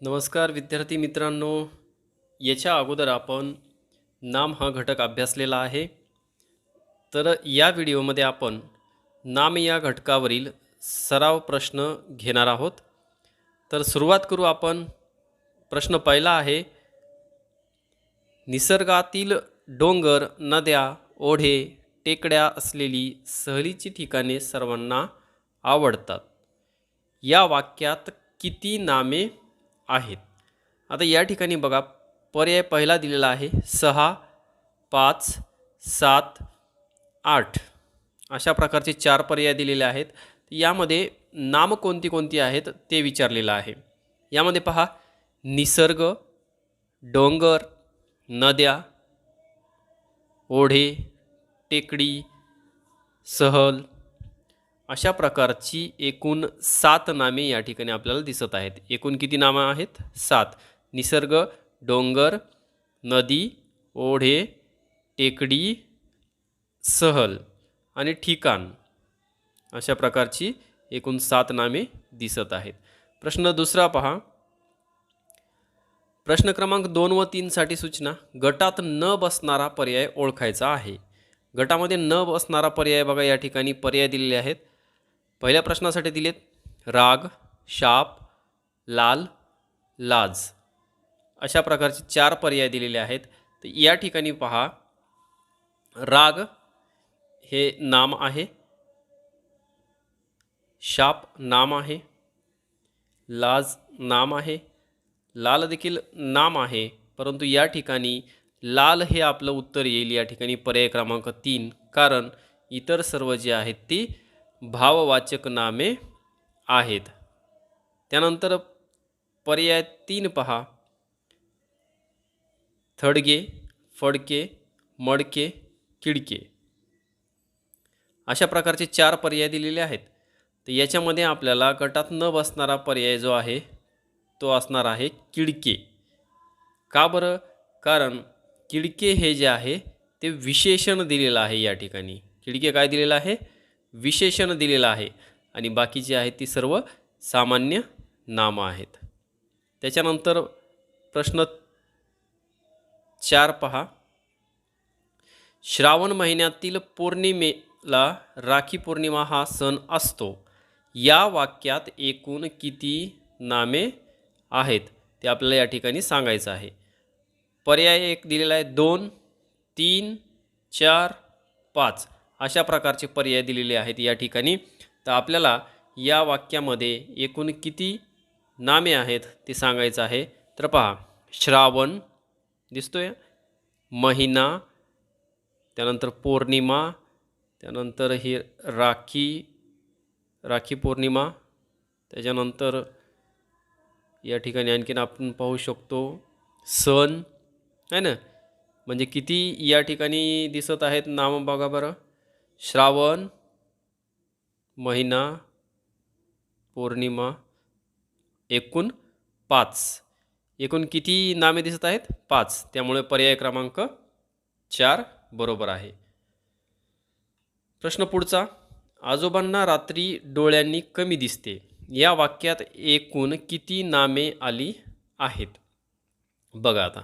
नमस्कार विद्यार्थी मित्रांनो. याच्या अगोदर आपण नाम हा घटक अभ्यासलेला आहे. तर या व्हिडिओमध्ये आपण नाम या घटकावरील सराव प्रश्न घेणार आहोत. तर सुरुवात करू आपण. प्रश्न पहिला आहे निसर्गातील डोंगर नद्या ओढे टेकड्या असलेली सहलीची ठिकाणे सर्वांना आवडतात. या वाक्यात किती नामे आहेत. आता या ठिकाणी बघा पर्याय पहिला दिलेला आहे सहा पाच सात आठ. अशा प्रकारचे चार पर्याय दिलेले आहेत. यामध्ये नाम कोणती कोणती आहेत ते विचारलेलं आहे. यामध्ये पहा निसर्ग डोंगर नद्या ओढे टेकडी सहल अशा प्रकारची एकूण सात नामे या ठिकाणी आपल्याला दिसत आहेत. एकूण किती नामं आहेत? सात. निसर्ग डोंगर नदी ओढे टेकडी सहल आणि ठिकाण अशा प्रकारची एकूण सात नामे दिसत आहेत. प्रश्न दुसरा पहा. प्रश्न क्रमांक दोन व तीनसाठी सूचना. गटात न बसणारा पर्याय ओळखायचा आहे. गटामध्ये न बसणारा पर्याय बघा या ठिकाणी पर्याय दिलेले आहेत. पहिल्या प्रश्नासाठी दिलेत राग शाप लाल लाज. अशा प्रकारचे चार पर्याय दिलेले आहेत. तर या ठिकाणी पहा राग हे नाम आहे शाप नाम आहे लाज नाम आहे लाल देखील नाम आहे. परंतु या ठिकाणी लाल हे आपलं उत्तर येईल. या ठिकाणी पर्याय क्रमांक तीन. कारण इतर सर्व जे आहेत ती भाववाचक नामे आहेत. त्यानंतर पर्याय तीन पहा. थडगे फडके मडके किडके. अशा प्रकारचे चार पर्याय दिलेले आहेत. तर याच्यामध्ये आपल्याला गटात न बसणारा पर्याय जो आहे तो असणार आहे किडके. का बरं? कारण किडके हे जे आहे ते विशेषण दिलेलं आहे या ठिकाणी. किडके काय दिलेलं आहे? विशेषण दिलेलं आहे. आणि बाकीची आहेत ती सर्व सामान्य नामं आहेत. त्याच्यानंतर प्रश्न चार पहा. श्रावण महिन्यातील पौर्णिमेला राखी पौर्णिमा हा सण असतो. या वाक्यात एकूण किती नामे आहेत ते आपल्याला या ठिकाणी सांगायचं आहे. पर्याय एक दिलेला आहे. दोन तीन चार पाच. अशा प्रकारचे पर्याय दिलेले आहेत या ठिकाणी. तर आपल्याला या वाक्यामध्ये एकूण किती नामे आहेत ते सांगायचं आहे. तर पहा श्रावण दिसतोय. महिना त्यानंतर पौर्णिमा त्यानंतर ही राखी राखी पौर्णिमा त्याच्यानंतर या ठिकाणी आणखीन आपण पाहू शकतो सण आहे ना? म्हणजे किती या ठिकाणी दिसत आहेत नाम बघा बरं. श्रावण महिना पौर्णिमा एकूण पाच. एकूण किती नामे दिसत आहेत? पाच. त्यामुळे पर्याय क्रमांक चार बरोबर आहे. प्रश्न पुढचा. आजोबांना रात्री डोळ्यांनी कमी दिसते. या वाक्यात एकूण किती नामे आली आहेत? बघा आता.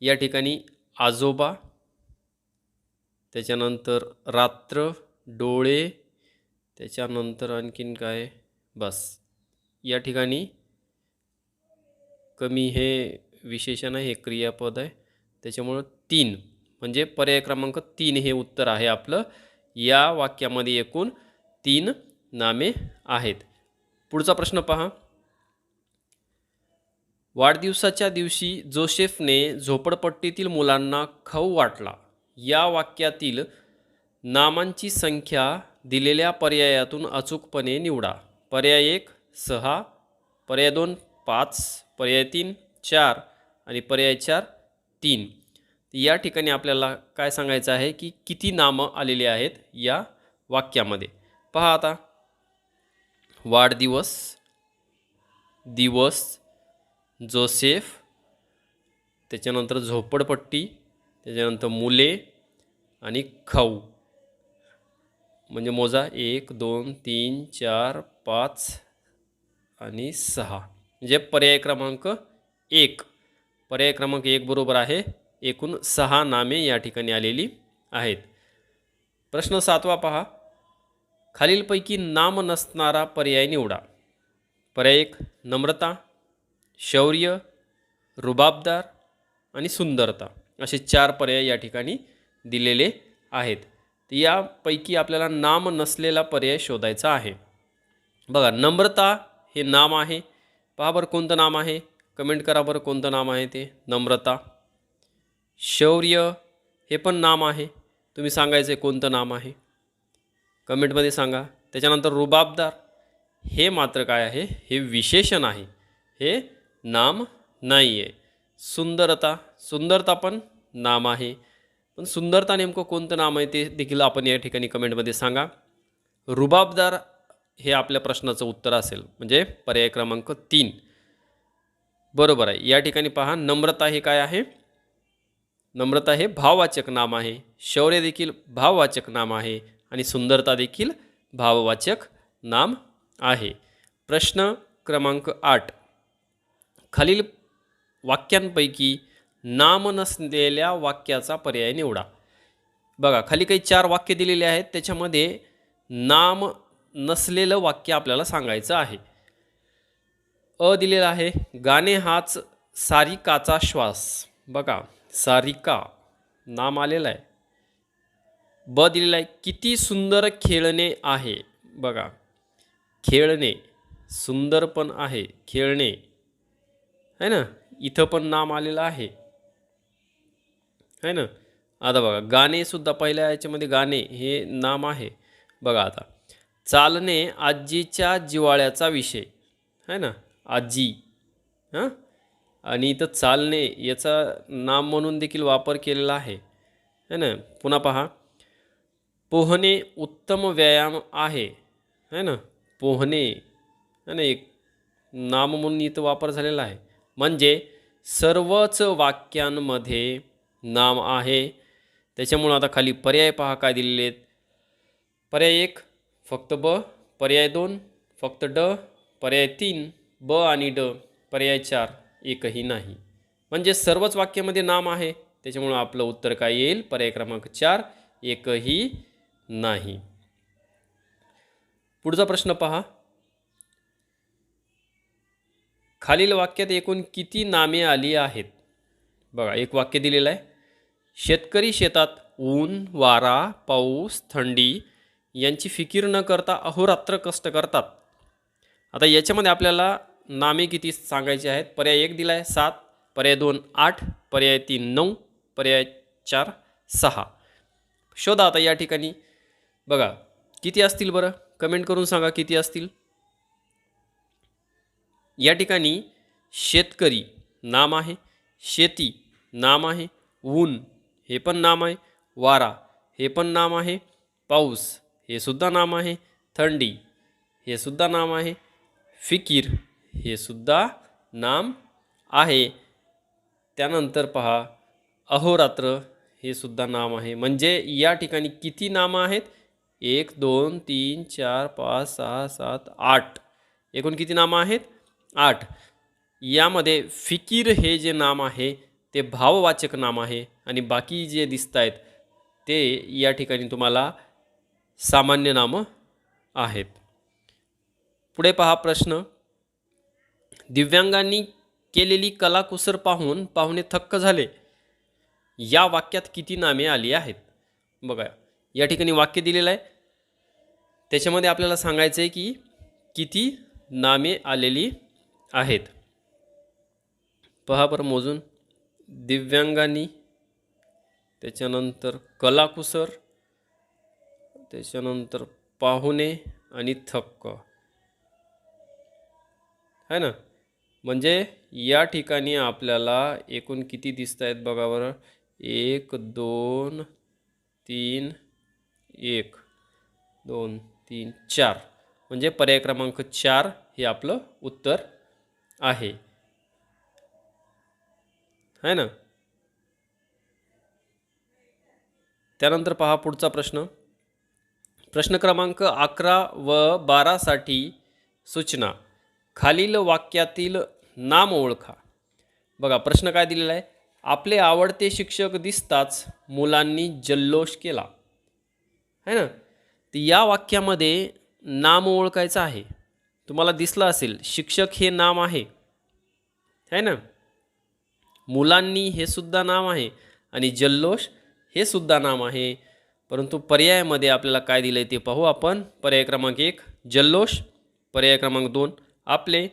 या ठिकाणी आजोबा त्याच्यानंतर रात्र डोळे त्याच्यानंतर आणखीन काय? बस. या ठिकाणी कमी हे विशेषण आहे हे क्रियापद आहे. त्याच्यामुळं तीन म्हणजे पर्याय क्रमांक तीन हे उत्तर आहे आपलं. या वाक्यामध्ये एकूण तीन नामे आहेत. पुढचा प्रश्न पहा. वाढदिवसाच्या दिवशी जोसेफने झोपडपट्टीतील मुलांना खाऊ वाटला. या वाक्यातील नामांची संख्या दिलेल्या पर्यायातून अचूकपणे निवडा. पर्याय एक सहा. पर्याय दोन पाच. पर्याय तीन चार. आणि पर्याय चार तीन. या ठिकाणी आपल्याला काय सांगायचं आहे की किती नामं आलेली आहेत या वाक्यामध्ये. पहा आता. वाढदिवस दिवस जोसेफ त्याच्यानंतर झोपडपट्टी त्याच्यानंतर मुले आणि खाऊ. म्हणजे मोजा एक दोन तीन चार पाच आणि सहा. म्हणजे पर्याय क्रमांक एक. पर्याय क्रमांक एक बरोबर आहे. एकूण सहा नामे या ठिकाणी आलेली आहेत. प्रश्न सातवा पहा. खालीलपैकी नाम नसणारा पर्याय निवडा. पर्याय एक नम्रता शौर्य रुबाबदार आणि सुंदरता. असे चार पर्याय या ठिकाणी दिलेले आहेत. तर यापैकी आपल्याला नाम नसलेला पर्याय शोधायचा आहे. बघा नम्रता हे नाम आहे. पहा बरं कोणतं नाम आहे. कमेंट करा बरं कोणतं नाम आहे ते. नम्रता. शौर्य हे पण नाम आहे. तुम्ही सांगायचं आहे कोणतं नाम आहे. कमेंटमध्ये सांगा. त्याच्यानंतर रुबाबदार. हे मात्र काय आहे? हे विशेषण आहे. हे नाम नाही आहे सुंदरता. सुंदरता पण नाम आहे. पण सुंदरता नेमकं कोणतं नाम आहे ते देखील आपण या ठिकाणी कमेंटमध्ये सांगा. रुबाबदार हे आपल्या प्रश्नाचं उत्तर असेल. म्हणजे पर्याय क्रमांक तीन. बरोबर आहे. या ठिकाणी पहा नम्रता हे काय आहे? नम्रता हे भाववाचक नाम आहे. शौर्य देखील भाववाचक नाम आहे. आणि सुंदरता देखील भाववाचक नाम आहे. प्रश्न क्रमांक आठ. खालील वाक्यांपैकी नाम नसलेल्या वाक्याचा पर्याय निवडा. बघा खाली काही चार वाक्य दिलेले आहेत. त्याच्यामध्ये नाम नसलेलं वाक्य आपल्याला सांगायचं आहे. अ दिलेला आहे गाणे हाच सारिकाचा श्वास. बघा सारिका नाम आलेलं आहे. ब दिलेला आहे किती सुंदर खेळणे आहे. बघा खेळणे सुंदर पण आहे खेळणे. आहे ना? इथं पण नाम आलेलं आहे. है ना? आता बघा गाणेसुद्धा पहिल्या याच्यामध्ये गाणे हे नाम आहे. बघा आता. चालणे आजीच्या जिवाळ्याचा विषय. आहे ना? आजी. हां? आणि इथं चालणे याचा नाम म्हणून देखील वापर केलेला आहे. है ना? पुन्हा पहा. पोहणे उत्तम व्यायाम आहे. है ना? पोहणे. है ना? एक नाम म्हणून इथं वापर झालेला आहे. म्हणजे सर्वच वाक्यांमध्ये नाम आहे. त्याच्यामुळं आता खाली पर्याय पहा काय दिलेले आहेत. पर्याय एक फक्त ब पर्याय दोन फक्त ड पर्याय तीन ब आणि ड पर्याय चार एकही नाही. म्हणजे सर्वच वाक्यामध्ये नाम आहे. त्याच्यामुळं आपलं उत्तर काय येईल? पर्याय क्रमांक चार एकही नाही. पुढचा प्रश्न पहा. खालील वाक्यात एकूण किती नामे आली आहेत? बघा एक वाक्य दिलेलं आहे. शेतकरी शेतात ऊन वारा पाऊस थंडी यांची फिकीर न करता अहोरात्र कष्ट करतात. आता याच्यामध्ये आपल्याला नामे किती सांगायची आहेत? पर्याय एक दिला आहे सात. पर्याय दोन आठ. पर्याय तीन नऊ. पर्याय चार सहा. शोधा आता या ठिकाणी. बघा किती असतील बरं? कमेंट करून सांगा किती असतील? या ठिकाणी शेतकरी नाम आहे. शेती नाम आहे ऊन हे पण नाम आहे वारा हे पण नाम आहे पाऊस हे सुद्धा नाम आहे थंडी हे सुद्धा नाम आहे फिकीर हे सुद्धा नाम आहे. त्यानंतर पहा अहोरात्र हे सुद्धा नाम आहे. म्हणजे या ठिकाणी किती नामं आहेत? एक दोन तीन चार पाच सहा सात आठ. एकूण किती नामं आहेत? आठ. यामध्ये फिकीर हे जे नाम आहे ते भाववाचक नाम आहे आणि बाकी जे दिसत आहेत ते या ठिकाणी तुम्हाला सामान्य नामं आहेत. पुढे पहा प्रश्न. दिव्यांगांनी केलेली कलाकुसर पाहून पाहुणे थक्क झाले. या वाक्यात किती नामे आली आहेत? बघा या ठिकाणी वाक्य दिलेलं आहे. त्याच्यामध्ये आपल्याला सांगायचं आहे की किती नामे आलेली आहेत. पहा बरं मोजून दिव्यांगानी त्याच्यानंतर कलाकुसर त्याच्यानंतर पाहुणे आणि थक्क. है ना? म्हणजे या ठिकाणी आपल्याला एकूण किती दिसत आहेत बघा बरं. एक दोन तीन एक. दोन तीन चार. म्हणजे पर्याय क्रमांक चार हे आपलं उत्तर आहे. आहे ना? त्यानंतर पहा पुढचा प्रश्न. प्रश्न क्रमांक अकरा व बारासाठी सूचना. खालील वाक्यातील नाम ओळखा. बघा प्रश्न काय दिलेला आहे? आपले आवडते शिक्षक दिसताच मुलांनी जल्लोष केला. है ना? तर या वाक्यामध्ये नाम ओळखायचं आहे. तुम्हाला दिसलं असेल शिक्षक हे नाम आहे. है ना? मुलांनी हे सुद्धा नाम आहे आणि जल्लोष हे सुद्धा नाम आहे. परंतु पर्यायामध्ये आपल्याला काय दिलं आहे ते पाहू आपण. पर्याय क्रमांक एक जल्लोष. पर्याय क्रमांक दोन आपले.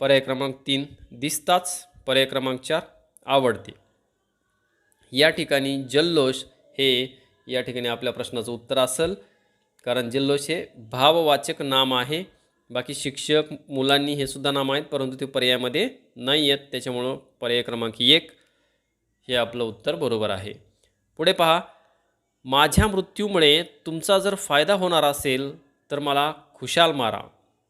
पर्याय क्रमांक तीन दिसताच. पर्याय क्रमांक चार आवडते. या ठिकाणी जल्लोष हे या ठिकाणी आपल्या प्रश्नाचं उत्तर असेल. कारण जल्लोष हे भाववाचक नाम आहे. बाकी शिक्षक मुलांनी हे सुद्धा नाम आहेत परंतु ते पर्यायामध्ये नाही आहेत. त्याच्यामुळं पर्याय क्रमांक एक हे आपलं उत्तर बरोबर आहे. पुढे पहा. माझ्या मृत्यूमुळे तुमचा जर फायदा होणार असेल तर मला खुशाल मारा.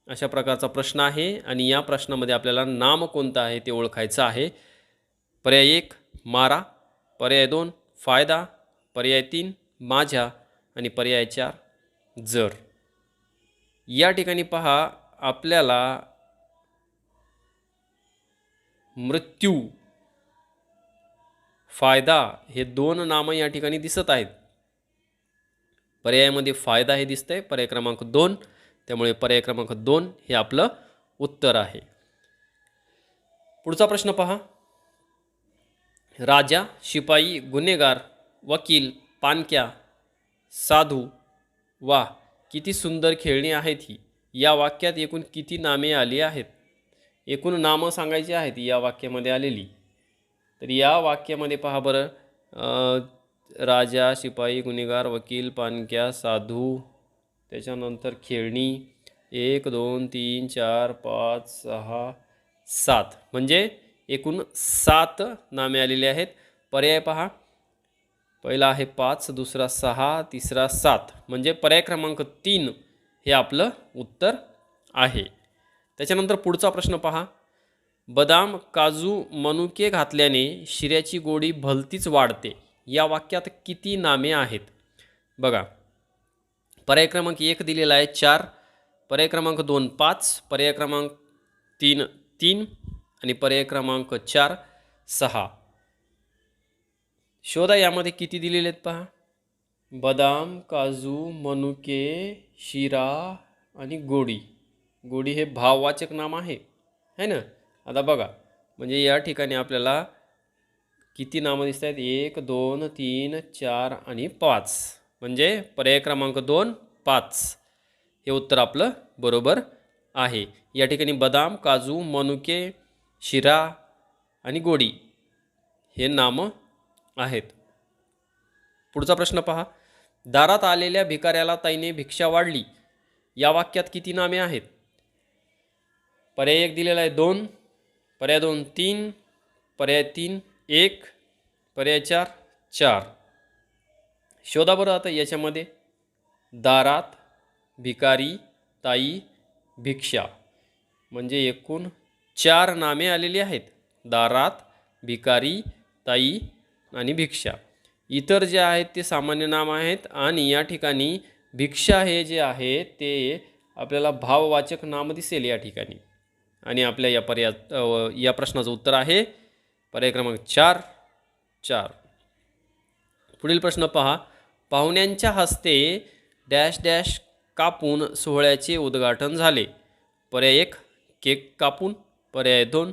अशा प्रकारचा प्रश्न आहे आणि या प्रश्नामध्ये आपल्याला नाम कोणतं आहे ते ओळखायचं आहे. पर्याय एक मारा. पर्याय दोन फायदा. पर्याय तीन माझ्या. आणि पर्याय चार जर. या ठिकाणी पहा आपल्याला मृत्यू फायदा हे दोन नामं या ठिकाणी दिसत आहेत. पर्यायामध्ये फायदा हे दिसतंय पर्याय क्रमांक दोन. त्यामुळे पर्याय क्रमांक दोन हे आपलं उत्तर आहे. पुढचा प्रश्न पहा. राजा शिपाई गुन्हेगार वकील पानक्या साधू वा किती सुंदर खेळणी आहेत ही. या वाक्यात एकूण किती नामे आली आहेत? एकूण नामं सांगायची आहेत या वाक्यामध्ये आलेली. तर या वाक्यामध्ये पहा बरं. राजा शिपाई गुन्हेगार वकील पानक्या साधू त्याच्यानंतर खेळणी एक दोन तीन चार पाच सहा सात. म्हणजे एकूण सात नामे आलेली आहेत. पर्याय पहा. पहिला आहे पाच दुसरा सहा तिसरा सात. म्हणजे पर्याय क्रमांक तीन हे आपलं उत्तर आहे. त्याच्यानंतर पुढचा प्रश्न पहा. बदाम काजू मनुके घातल्याने शिऱ्याची गोडी भलतीच वाढते. या वाक्यात किती नामे आहेत? बघा. पर्याय क्रमांक एक दिलेला आहे चार. पर्याय क्रमांक दोन पाच. पर्याय क्रमांक तीन तीन. आणि पर्याय क्रमांक चार सहा. शोधा यामध्ये किती दिलेले आहेत पहा. बदाम काजू मनुके शिरा आणि गोडी. गोडी हे भाववाचक नाम आहे है ना? आता बघा म्हणजे या ठिकाणी आपल्याला किती नामं दिसत आहेत एक दोन तीन चार आणि पाच. म्हणजे पर्याय क्रमांक दोन पाच. हे उत्तर आपलं बरोबर आहे. या ठिकाणी बदाम काजू मनुके शिरा आणि गोडी हे नामं आहेत. पुढचा प्रश्न पहा. दारात आलेल्या भिकाऱ्याला ताईने भिक्षा वाढली. या वाक्यात किती नामे आहेत? पर्याय एक दिलेला आहे दोन पर्याय दोन तीन पर्याय तीन एक पर्याय चार चार. शोधा बरं आता याच्यामध्ये. दारात भिकारी ताई भिक्षा. म्हणजे एकूण चार नामे आलेली आहेत. दारात भिकारी ताई आणि भिक्षा. इतर जे आहेत ते सामान्य नाम आहेत आणि या ठिकाणी भिक्षा हे जे आहे ते आपल्याला भाववाचक नाम दिसेल या ठिकाणी. आणि आपल्या या पर्याय या प्रश्नाचं उत्तर आहे. पर्याय क्रमांक चार चार. पुढील प्रश्न पहा. पाहुण्यांच्या हस्ते डॅश डॅश कापून सोहळ्याचे उद्घाटन झाले. पर्याय एक केक कापून. पर्याय दोन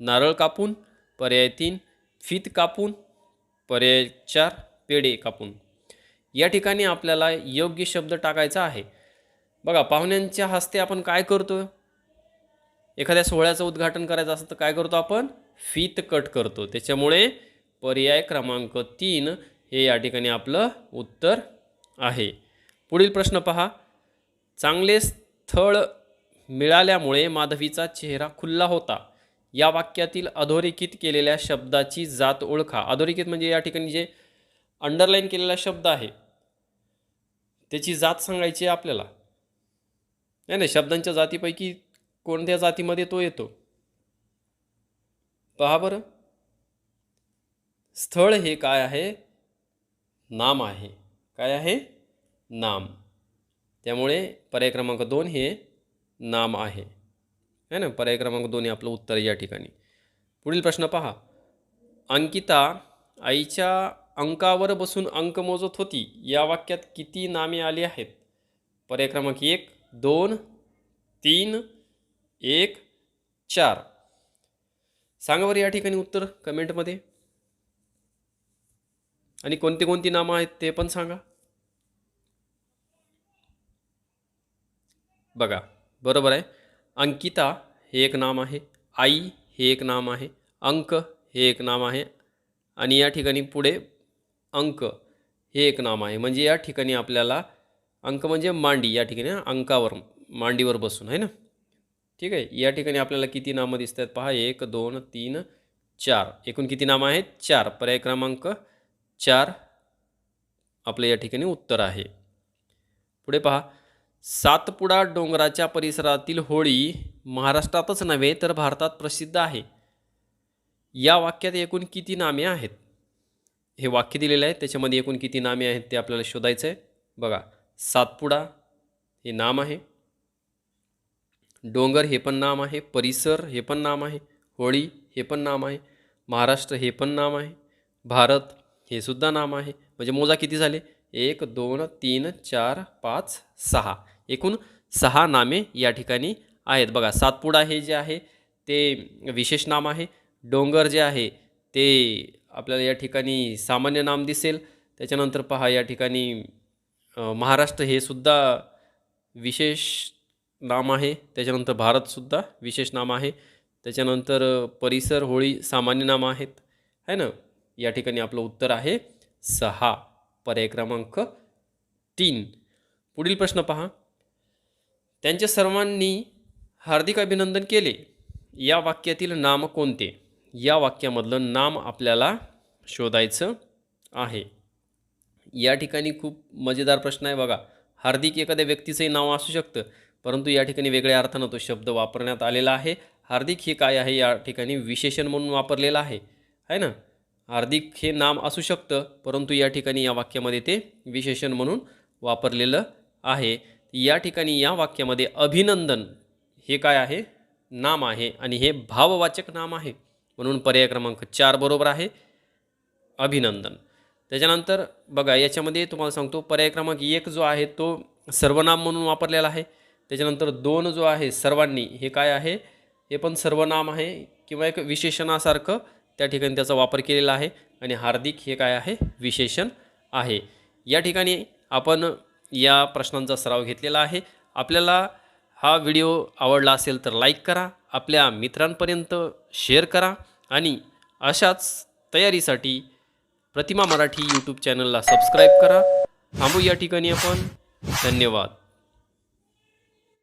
नारळ कापून. पर्याय तीन फीत कापून. पर्याय चार पेढे कापून. या ठिकाणी आपल्याला योग्य शब्द टाकायचा आहे. बघा पाहुण्यांच्या हस्ते आपण काय करतो एखाद्या सोहळ्याचं उद्घाटन करायचं असतं तर काय करतो आपण? फीत कट करतो. त्याच्यामुळे पर्याय क्रमांक तीन हे या ठिकाणी आपलं उत्तर आहे. पुढील प्रश्न पहा. चांगले स्थळ मिळाल्यामुळे माधवीचा चेहरा खुल्ला होता. या वाक्यातील अधोरेखित केलेल्या शब्दाची जात ओळखा. अधोरेखित म्हणजे या ठिकाणी जे अंडरलाईन केलेला शब्द आहे त्याची जात सांगायची आहे आपल्याला. नाही नाही शब्दांच्या जातीपैकी कोणत्या जातीमध्ये तो येतो? पहा बरं. स्थळ हे काय आहे? नाम आहे. काय आहे? नाम. त्यामुळे पर्याय क्रमांक दोन हे नाम आहे. आहे ना? पर्याय क्रमांक दोन हे आपलं उत्तर आहे या ठिकाणी. पुढील प्रश्न पहा. अंकिता आईच्या अंकावर बसून अंक मोजत होती. या वाक्यात किती नामे आली आहेत? पर्याय क्रमांक एक दोन तीन एक चार. सांगा बरं या ठिकाणी उत्तर कमेंटमध्ये. आणि कोणती कोणती नामं आहेत ते पण सांगा. बघा बरोबर आहे. अंकिता हे एक नाम आहे. आई हे एक नाम आहे. अंक हे एक नाम आहे. आणि या ठिकाणी पुढे अंक हे एक नाम आहे. म्हणजे या ठिकाणी आपल्याला अंक म्हणजे मांडी. या ठिकाणी अंकावर मांडीवर बसून आहे ना? ठीक आहे? या ठिकाणी आपल्याला किती नामं दिसत आहेत पहा? एक दोन तीन चार. एकूण किती नामं आहेत? चार. पर्याय क्रमांक चार आपलं या ठिकाणी उत्तर आहे. पुढे पहा. सातपुडा डोंगराच्या परिसरातील होळी महाराष्ट्रातच नव्हे तर भारतात प्रसिद्ध आहे. या वाक्यात एकूण किती नामे आहेत? हे वाक्य दिलेलं आहे. त्याच्यामध्ये एकूण किती नामे आहेत ते आपल्याला शोधायचं आहे बघा सातपुडा हे नाम आहे. डोंगर हे पण नाम आहे. परिसर हे पण नाम आहे. होळी हे पण नाम आहे. महाराष्ट्र हे पण नाम आहे. भारत हे सुद्धा नाम आहे. म्हणजे मोजा किती झाले? एक दोन तीन चार पाच सहा. एकूण सहा नामे या ठिकाणी आहेत. बघा सातपुडा हे जे आहे ते विशेष नाम आहे. डोंगर जे आहे ते आपल्याला या ठिकाणी सामान्य नाम दिसेल. त्याच्यानंतर पहा या ठिकाणी महाराष्ट्र हे सुद्धा विशेष नाम आहे. त्याच्यानंतर भारतसुद्धा विशेष नाम आहे. त्याच्यानंतर परिसर होळी सामान्य नाम आहेत. है ना? या ठिकाणी आपलं उत्तर आहे सहा. पर्याय क्रमांक तीन. पुढील प्रश्न पहा. त्यांच्या सर्वांनी हार्दिक अभिनंदन केले. या वाक्यातील नाम कोणते? या वाक्यामधलं नाम आपल्याला शोधायचं आहे. या ठिकाणी खूप मजेदार प्रश्न आहे बघा. हार्दिक एखाद्या व्यक्तीचंही नाव असू शकतं परंतु या ठिकाणी वेगळ्या अर्थानं तो शब्द वापरण्यात आलेला आहे. हार्दिक हे काय आहे? या ठिकाणी विशेषण म्हणून वापरलेलं आहे. है ना? हार्दिक हे नाम असू शकतं परंतु या ठिकाणी या वाक्यामध्ये ते विशेषण म्हणून वापरलेलं आहे. या ठिकाणी या वाक्यामध्ये अभिनंदन हे काय आहे? नाम आहे आणि हे भाववाचक नाम आहे. म्हणून पर्याय क्रमांक चार बरोबर आहे. अभिनंदन. त्याच्यानंतर बघा याच्यामध्ये तुम्हाला सांगतो पर्याय क्रमांक एक जो आहे तो सर्वनाम म्हणून वापरलेला आहे. त्याच्यानंतर दोन जो आहे सर्वांनी हे काय आहे? हे पण सर्वनाम आहे किंवा एक विशेषणासारखं त्या ठिकाणी त्याचा वापर केलेला आहे. आणि हार्दिक हे काय आहे? विशेषण आहे. या ठिकाणी आपण या प्रश्नांचा सराव घेतलेला आहे. आपल्याला हा व्हिडिओ आवडला असेल तर लाईक करा आपल्या मित्रांपर्यंत शेअर करा आणि अशाच तयारीसाठी प्रतिमा मराठी यूट्यूब चॅनलला सबस्क्राईब करा. थांबू या ठिकाणी आपण. धन्यवाद.